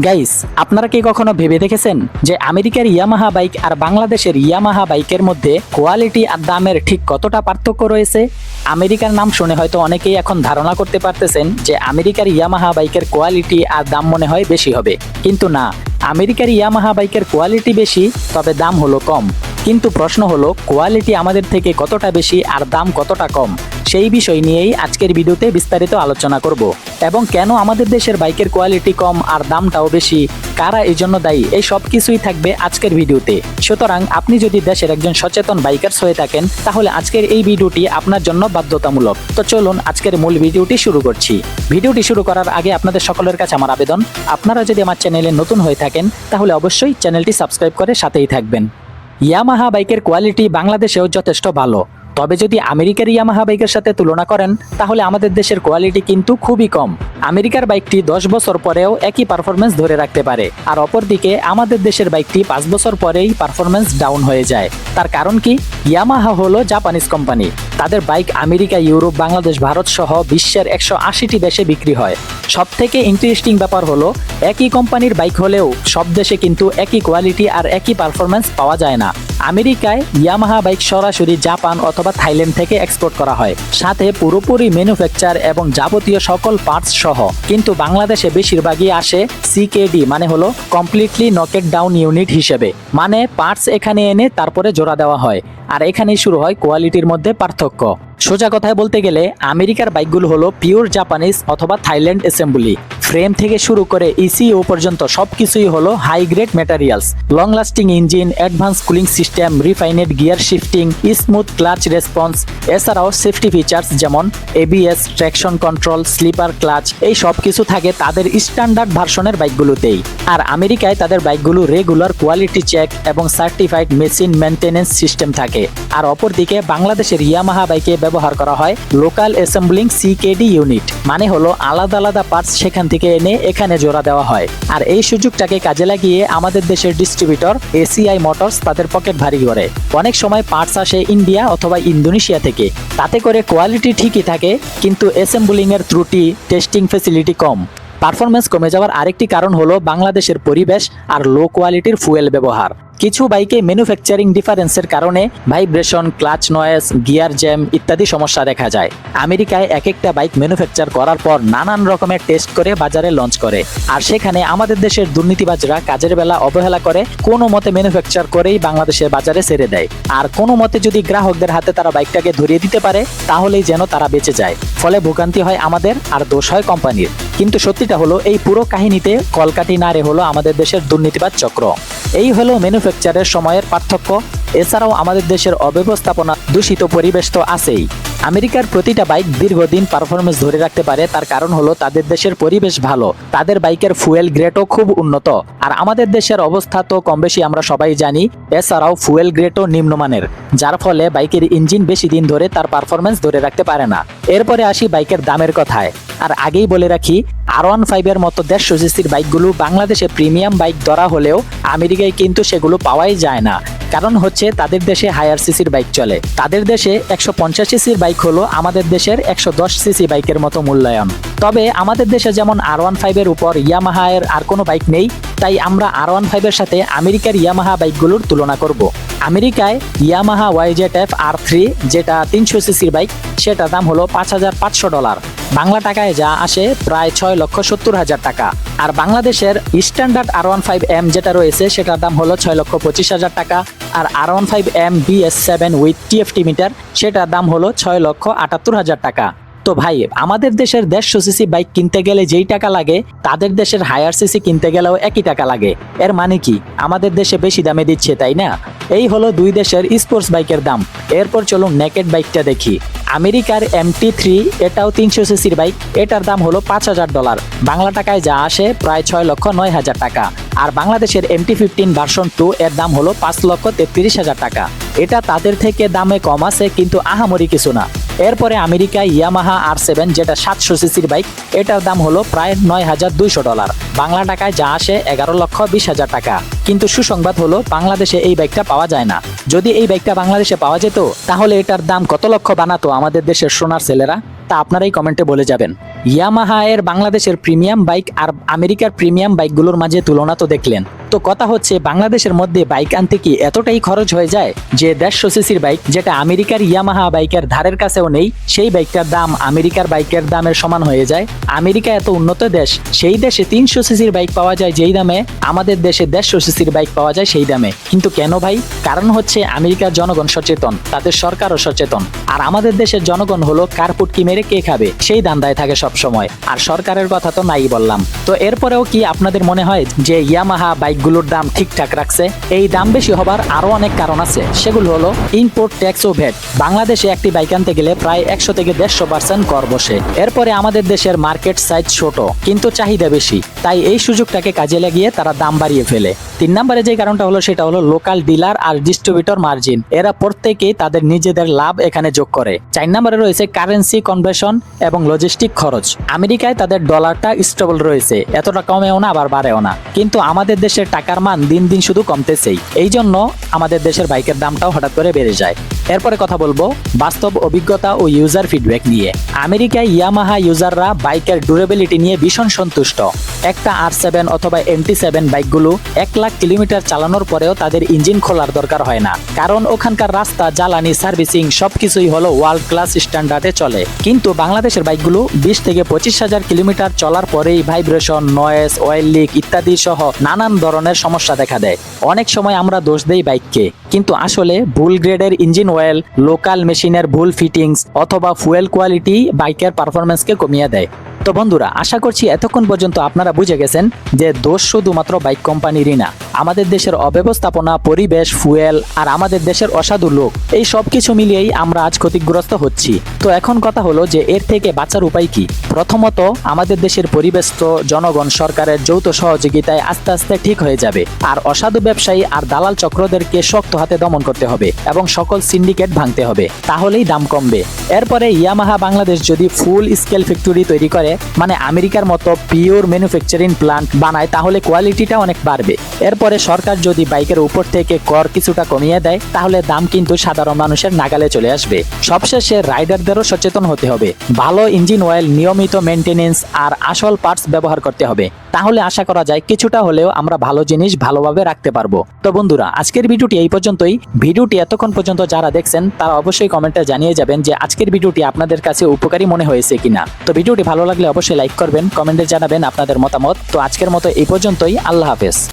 Guys আপনারা কি কখনো ভেবে দেখেছেন যে আমেরিকার ইয়ামাহা বাইক আর বাংলাদেশের ইয়ামাহা বাইকের মধ্যে কোয়ালিটি আর দামের ঠিক কতটা পার্থক্য রয়েছে? আমেরিকার নাম শুনে হয়তো অনেকেই এখন ধারণা করতে পারতেছেন যে আমেরিকার ইয়ামাহা বাইকের কোয়ালিটি আর দাম মনে হয় বেশি হবে। কিন্তু না, আমেরিকার ইয়ামাহা বাইকের কোয়ালিটি বেশি, তবে দাম হলো কম। কিন্তু প্রশ্ন হলো কোয়ালিটি আমাদের থেকে কতটা বেশি আর দাম কতটা কম? সেই বিষয় নিয়েই আজকের ভিডিওতে বিস্তারিত আলোচনা করব এবং কেন আমাদের দেশের বাইকের কোয়ালিটি কম আর দামটাও বেশি, কারা এই জন্য দায়ী, এই সব কিছুই থাকবে আজকের ভিডিওতে। সুতরাং আপনি যদি দেশের একজন সচেতন বাইকার্স হয়ে থাকেন, তাহলে আজকের এই ভিডিওটি আপনার জন্য বাধ্যতামূলক। তো চলুন আজকের মূল ভিডিওটি শুরু করছি। ভিডিওটি শুরু করার আগে আপনাদের সকলের কাছে আমার আবেদন, আপনারা যদি আমার চ্যানেলে নতুন হয়ে থাকেন, তাহলে অবশ্যই চ্যানেলটি সাবস্ক্রাইব করে সাথেই থাকবেন। ইয়ামাহা বাইকের কোয়ালিটি বাংলাদেশেও যথেষ্ট ভালো। তবে যদি আমেরিকার ইয়ামাহা বাইকের সাথে তুলনা করেন, তাহলে আমাদের দেশের কোয়ালিটি কিন্তু খুবই কম। আমেরিকার বাইকটি দশ বছর পরেও একই পারফরমেন্স ধরে রাখতে পারে। আর অপরদিকে, আমাদের দেশের বাইকটি পাঁচ বছর পরেই পারফরমেন্স ডাউন হয়ে যায়। তার কারণ কি? ইয়ামাহা হলো জাপানিজ কোম্পানি। তাদের bike America, Europe, Bangladesh, Bharat সহ বিশ্বের একশো আশিটি দেশে বিক্রি হয়। সব থেকে ইন্টারেস্টিং ব্যাপার হলো, একই কোম্পানির বাইক হলেও সব দেশে কিন্তু একই কোয়ালিটি আর একই পারফরমেন্স পাওয়া যায় না। আমেরিকায় ইয়ামাহা বাইক সরাসরি জাপান অথবা থাইল্যান্ড থেকে এক্সপোর্ট করা হয়। সাথে পুরোপুরি ম্যানুফ্যাকচার এবং যাবতীয় সকল পার্টস সহ। কিন্তু বাংলাদেশে বেশিরভাগই আসে সিকেডি মানে হলো কমপ্লিটলি নকেট ডাউন ইউনিট হিসেবে। মানে পার্টস এখানে এনে তারপরে জোড়া দেওয়া হয়। আর এখানেই শুরু হয় কোয়ালিটির মধ্যে পার্থক্য। সোজা কথায় বলতে গেলে আমেরিকার বাইকগুলো হলো পিওর জাপানিজ অথবা থাইল্যান্ড অ্যাসেম্বলি ফ্রেম থেকে শুরু করে ইসিও পর্যন্ত সবকিছুই হলো high grade materials long lasting engine advance cooling system refined gear shifting smooth clutch response এছাড়াও সেফটি ফিচার্স যেমন ABS traction control slipper clutch এই সব কিছু থাকে তাদের স্ট্যান্ডার্ড ভার্সনের বাইকগুলোতেই আর আমেরিকায় তাদের বাইকগুলো রেগুলার কোয়ালিটি চেক এবং সার্টিফাইড মেশিন মেনটেনেন্স সিস্টেম থাকে। আর অপরদিকে বাংলাদেশের ইয়ামাহা বাইকে ব্যবহার করা হয় লোকাল অ্যাসেম্বলিং সিকেডি ইউনিট মানে হলো আলাদা আলাদা পার্টস সেখান থেকে এনে এখানে জোড়া দেওয়া হয়। আর এই সুযোগটাকে কাজে লাগিয়ে আমাদের দেশের ডিস্ট্রিবিউটর এসিআই মোটরস তাদের পকেট ভারী করে। অনেক সময় পার্টস আসে ইন্ডিয়া অথবা ইন্দোনেশিয়া থেকে। তাতে করে কোয়ালিটি ঠিকই থাকে, কিন্তু অ্যাসেম্বলিং এর ত্রুটি টেস্টিং ফেসিলিটি কম। পারফরমেন্স কমে যাওয়ার আরেকটি কারণ হলো বাংলাদেশের পরিবেশ আর লো কোয়ালিটির ফুয়েল ব্যবহার। কিছু বাইকে ম্যানুফ্যাকচারিং ডিফারেন্সের কারণে vibration clutch noise gear jam ইত্যাদি সমস্যা দেখা যায়। আমেরিকায় এক একটা বাইক ম্যানুফ্যাকচার করার পর নানান রকমের টেস্ট করে বাজারে লঞ্চ করে। আর সেখানে আমাদের দেশের দুর্নীতিবাজরা কাজের বেলা অবহেলা করে, কোনো মতে ম্যানুফ্যাকচার করেই বাংলাদেশের বাজারে ছেড়ে দেয়। আর কোনো মতে যদি গ্রাহকদের হাতে তারা বাইকটাকে ধরিয়ে দিতে পারে, তাহলেই যেন তারা বেঁচে যায়। ফলে ভোগান্তি হয় আমাদের, আর দোষ হয় কোম্পানির। কিন্তু সত্যিটা হলো, এই পুরো কাহিনীতে কলকাটি নারে হলো আমাদের দেশের দুর্নীতিবাদ চক্র। এই হলো ম্যানুফ্যাকচারের সময়ের পার্থক্য। এছাড়াও আমাদের দেশের অব্যবস্থাপনা দূষিত পরিবেশ তো আছেই। আমেরিকার প্রতিটা বাইক দীর্ঘদিন পারফরমেন্স ধরে রাখতে পারে, তার কারণ হলো তাদের দেশের পরিবেশ ভালো। তাদের বাইকের ফুয়েল গ্রেডও খুব উন্নত। আর আমাদের দেশের অবস্থা তো কম বেশি আমরা সবাই জানি, এছাড়াও ফুয়েল গ্রেডও নিম্নমানের, যার ফলে বাইকের ইঞ্জিন বেশি দিন ধরে তার পারফরমেন্স ধরে রাখতে পারে না। এরপরে আসি বাইকের দামের কথায়। আর আগেই বলে রাখি আর ওয়ান ফাইভের মতো দেড়শো সিসির বাইকগুলো বাংলাদেশে প্রিমিয়াম বাইক ধরা হলেও আমেরিকায় কিন্তু সেগুলো পাওয়াই যায় না। কারণ হচ্ছে তাদের দেশে হায়ার সিসির বাইক চলে। তাদের দেশে একশো পঞ্চাশ সিসির বাইক হলো আমাদের দেশের একশো দশ সিসি বাইকের মতো মূল্যায়ন। তবে আমাদের দেশে যেমন আর ওয়ান ফাইভের উপর ইয়ামাহা এর আর কোনো বাইক নেই, তাই আমরা আর ওয়ান ফাইভের সাথে আমেরিকার ইয়ামাহা বাইকগুলোর তুলনা করব। আমেরিকায় Yamaha Y Z F R three যেটা তিনশো সিসির বাইক, সেটার দাম হলো পাঁচ হাজার পাঁচশো ডলার। বাংলা টাকায় যা আসে প্রায় ছয় লক্ষ সত্তর হাজার টাকা। আর বাংলাদেশের standard R one five M যেটা রয়েছে, সেটার দাম হলো ছয় লক্ষ পঁচিশ হাজার টাকা। আর R one five M BS seven with TFT meter সেটার দাম হলো ছয় লক্ষ আটাত্তর হাজার টাকা। তো ভাই, আমাদের দেশের দেড়শো সিসি বাইক কিনতে গেলে যেই টাকা লাগে, তাদের দেশের হায়ার সিসি কিনতে গেলেও একই টাকা লাগে। এর মানে কি? আমাদের দেশে বেশি দামে দিচ্ছে, তাই না? এই হলো দুই দেশের স্পোর্টস বাইকের দাম। এরপর চলুন নেকেট বাইকটা দেখি। আমেরিকার এমটি থ্রি এটাও তিনশো সিসির বাইক, এটার দাম হলো পাঁচ হাজার ডলার। বাংলা টাকায় যা আসে প্রায় ছয় লক্ষ নয় হাজার টাকা। আর বাংলাদেশের এমটি ফিফটিন ভার্সন টু এর দাম হলো পাঁচ লক্ষ তেত্রিশ হাজার টাকা। এটা তাদের থেকে দামে কম আছে, কিন্তু আহামরি কিছু না। এরপরে আমেরিকায় ইয়ামাহা আর সেভেন যেটা সাতশো সিসির বাইক, এটার দাম হলো প্রায় নয় হাজার দুইশো ডলার। বাংলা টাকায় যা আসে এগারো লক্ষ বিশ হাজার টাকা। কিন্তু সুসংবাদ হলো, বাংলাদেশে এই বাইকটা পাওয়া যায় না। যদি এই বাইকটা বাংলাদেশে পাওয়া যেত, তাহলে এটার দাম কত লক্ষ বানাতো আমাদের দেশের সোনার ছেলেরা? তা আপনারাই কমেন্টে বলে যাবেন। ইয়ামাহা এর বাংলাদেশের প্রিমিয়াম বাইক আর আমেরিকার প্রিমিয়াম বাইকগুলোর মাঝে তুলনা তো দেখলেন। তো কথা হচ্ছে, বাংলাদেশের মধ্যে বাইক আনতে কি এতটাই খরচ হয়ে যায় যে দেড়শো সিসির বাইক যেটা আমেরিকার ইয়ামাহা বাইকের ধারের কাছেও নেই, সেই বাইকটার দাম আমেরিকার বাইকের দামের সমান হয়ে যায়। আমেরিকা এত উন্নত দেশ, সেই দেশে তিনশো সিসির বাইক পাওয়া যায় যেই দামে আমাদের দেশে দেড়শো সিসির বাইক পাওয়া যায় সেই দামে। কিন্তু কেন ভাই? কারণ হচ্ছে আমেরিকার জনগণ সচেতন, তাদের সরকারও সচেতন। আর আমাদের দেশের জনগণ হলো কারপুটকি মেরে কে খাবে? সেই দান্দায় থাকে সব সময় আর সরকারের কথা তো নাই বললাম। তো এরপরেও কি আপনাদের মনে হয় যে ইয়ামাহা বাইকগুলোর দাম ঠিকঠাক রাখছে? এই দাম বেশি হবার আরও অনেক কারণ আছে। সেগুলো হলো ইম্পোর্ট ট্যাক্স ও ভ্যাট বাংলাদেশে একটি বাইক আনতে গেলে প্রায় একশো থেকে দেড়শো পার্সেন্ট কর বসে। এরপরে আমাদের দেশের মার্কেট সাইজ ছোট, কিন্তু চাহিদা বেশি। তাই এই সুযোগটাকে কাজে লাগিয়ে তারা দাম বাড়িয়ে ফেলে। তিন নম্বরে যে কারণটা হলো সেটা হলো লোকাল ডিলার আর ডিস্ট্রিবিউটর মার্জিন এরা প্রত্যেকেই তাদের নিজেদের লাভ এখানে যোগ করে। চার নম্বরে রয়েছে কারেন্সি কনভার্সন এবং লজিস্টিক খরচ। আমেরিকায় তাদের ডলারটা স্টেবল রয়েছে। এতটা কমেও না, আবার বাড়েও না। কিন্তু আমাদের দেশের টাকার মান দিন দিন শুধু কমতেছেই। এই জন্য আমাদের দেশের বাইকের দামটাও হঠাৎ করে বেড়ে যায়। এরপরে কথা বলব বাস্তব অভিজ্ঞতা ও ইউজার ফিডব্যাক নিয়ে। আমেরিকায় ইয়ামাহা ইউজাররা বাইকের ডিউরেবিলিটি নিয়ে ভীষণ সন্তুষ্ট। একটা আর সেভেন অথবা এমটি সেভেন বাইকগুলো এক লাখ কিলোমিটার চালানোর পরেও তাদের ইঞ্জিন খোলার দরকার হয় না। কারণ ওখানকার রাস্তা, জ্বালানি, সার্ভিসিং সবকিছুই হলো ওয়ার্ল্ড ক্লাস স্ট্যান্ডার্ডে চলে। কিন্তু বাংলাদেশের বাইকগুলো বিশ থেকে পঁচিশ হাজার কিলোমিটার চলার পরেই ভাইব্রেশন নয়েস অয়েল লিক ইত্যাদি সহ নানান ধরনের সমস্যা দেখা দেয়। অনেক সময় আমরা দোষ দেই বাইককে। কিন্তু আসলে ভুল গ্রেডের ইঞ্জিন অয়েল লোকাল মেশিনের ভুল ফিটিংস অথবা ফুয়েল কোয়ালিটি বাইকের পারফরমেন্সকে কমিয়ে দেয়। তো বন্ধুরা, আশা করছি এতক্ষণ পর্যন্ত আপনারা বুঝে গেছেন যে দোষ শুধুমাত্র বাইক কোম্পানিরই না, আমাদের দেশের অব্যবস্থাপনা, পরিবেশ, ফুয়েল আর আমাদের দেশের অসাধু লোক, এই সব কিছু মিলিয়েই আমরা আজ ক্ষতিগ্রস্ত হচ্ছি। তো এখন কথা হলো যে এর থেকে বাঁচার উপায় কি? প্রথমত, আমাদের দেশের পরিবেশ তো জনগণ সরকারের যৌথ সহযোগিতায় আস্তে আস্তে ঠিক হয়ে যাবে, আর অসাধু ব্যবসায়ী আর দালাল চক্রদেরকে শক্ত হাতে দমন করতে হবে এবং সকল সিন্ডিকেট ভাঙতে হবে, তাহলেই দাম কমবে। এরপরে ইয়ামাহা বাংলাদেশ যদি ফুল স্কেল ফ্যাক্টরি তৈরি করে মানে আমেরিকার মতো পিওর ম্যানুফ্যাকচারিং প্লান্ট বানায়, তাহলে কোয়ালিটিটা অনেক বাড়বে। এরপরে সরকার যদি বাইকের উপর থেকে কর কিছুটা কমিয়ে দেয়, তাহলে দাম কিন্তু সাধারণ মানুষের নাগালে চলে আসবে। সবশেষে রাইডারদেরও সচেতন হতে হবে। ভালো ইঞ্জিন অয়েল নিয়মিত মেনটেনেন্স আর আসল পার্টস ব্যবহার করতে হবে। তাহলে আশা করা যায় কিছুটা হলেও আমরা ভালো জিনিস ভালোভাবে রাখতে পারব। তো বন্ধুরা, আজকের ভিডিওটি এই পর্যন্তই। ভিডিওটি এতক্ষণ পর্যন্ত যারা দেখছেন, তারা অবশ্যই কমেন্টে জানিয়ে যাবেন যে আজকের ভিডিওটি আপনাদের কাছে উপকারী মনে হয়েছে কিনা। তো ভিডিওটি ভালো লাগলে অবশ্যই লাইক করবেন, কমেন্টে জানাবেন আপনাদের মতামত। তো আজকের মতো এই পর্যন্তই। আল্লাহ হাফেজ।